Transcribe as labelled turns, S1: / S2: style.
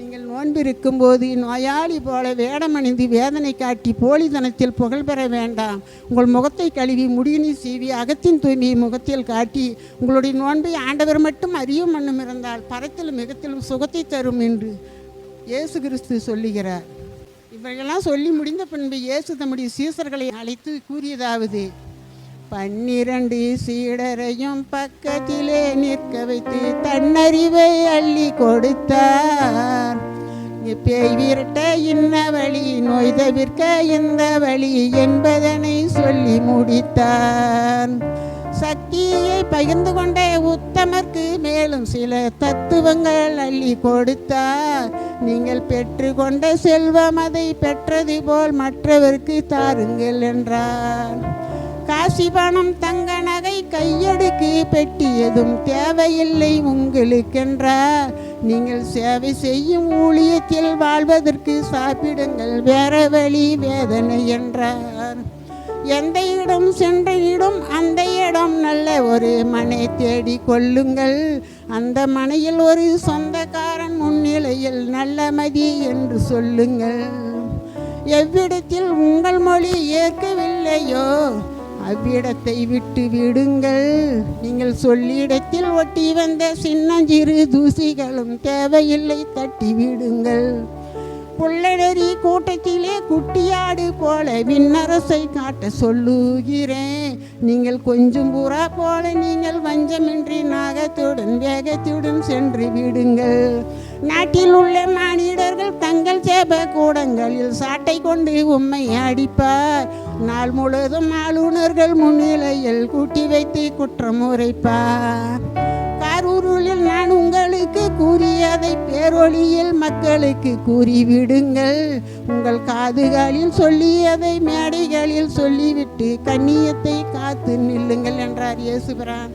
S1: நீங்கள் நோன்பிருக்கும் போது நோயாளி போல வேடமணிந்து வேதனை காட்டி போலித்தனத்தில் புகழ் பெற வேண்டாம். உங்கள் முகத்தை கழுவி முடியினை சீவி அகத்தின் தூய்மையை முகத்தில் காட்டி உங்களுடைய நோன்பை ஆண்டவர் மட்டும் அறியும் மண்ணும் இருந்தால் பரத்திலும் மிகத்திலும் சுகத்தை தரும் என்று இயேசு கிறிஸ்து சொல்லுகிறார். இவையெல்லாம் சொல்லி முடிந்த பின்பு இயேசு தம்முடைய சீசர்களை அழைத்து கூறியதாவது பன்னிரண்டு சீடரையும் பக்கத்திலே நிற்க வைத்து தன்னறிவை அள்ளி கொடுத்தார். பேய் விரட்ட இன்ன வழி நோய் தவிர்க்க இந்த வழி என்பதனை சொல்லி முடித்தான் சக்தியை பகிர்ந்து கொண்ட உத்தமர்க்கு மேலும் சில தத்துவங்கள் அள்ளி கொடுத்தார். நீங்கள் பெற்றுக்கொண்ட செல்வம் அதை பெற்றது போல் மற்றவருக்கு தாருங்கள் என்றார். காசி பணம் தங்க நகை கையெடுக்கு பெட்டி எதுவும் தேவையில்லை உங்களுக்கென்றார். நீங்கள் சேவை செய்யும் ஊழியத்தில் வாழ்வதற்கு சாப்பிடுங்கள். வேற வழி வேதனை என்றார். எந்த இடம் சென்ற இடம் அந்த இடம் நல்ல ஒரு மனை தேடி கொள்ளுங்கள். அந்த மனையில் ஒரு சொந்தக்காரன் முன்னிலையில் நல்ல மதி என்று சொல்லுங்கள். எவ்விடத்தில் உங்கள் மொழி ஏற்கவில்லையோ அவ்விடத்தை விட்டு விடுங்கள். நீங்கள் சொல்லிடத்தில் ஒட்டி வந்த சின்னஞ்சிறு தூசிகளும் தேவையில்லை தட்டி விடுங்கள். புள்ளடரி கூட்டத்திலே குட்டியாடு போல விண்ணரசை காட்ட சொல்லுகிறேன். நீங்கள் கொஞ்சம் புறா போல நீங்கள் வஞ்சமின்றி நாகத்துடன் வேகத்துடன் சென்று விடுங்கள். நாட்டில் உள்ள மானிடர்கள் தங்கள் கூடங்களில் சாட்டை கொண்டு உம்மை அடிப்பார். நாள் முழுவதும் ஆளுநர்கள் முன்னிலையில் கூட்டி வைத்து குற்றம் உரைப்பார். காரூரில் நான் உங்களுக்கு கூறியதை பேரொழியில் மக்களுக்கு கூறிவிடுங்கள். உங்கள் காதுகளில் சொல்லியதை மேடைகளில் சொல்லிவிட்டு கண்ணியத்தை காத்து நில்லுங்கள் என்றார் இயேசுபிரான்.